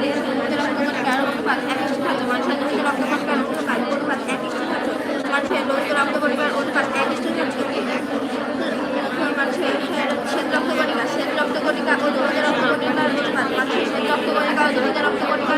Gracias. রক্ত পরিবার student ঝুঁকি মানুষের রক্ত কণিকা শ্বেত রক্ত কণিকা ও লোহিত রক্ত কণিকার অনুপাত মানুষের শ্বেত রক্ত করিকা ও লোহিত রক্ত কণিকার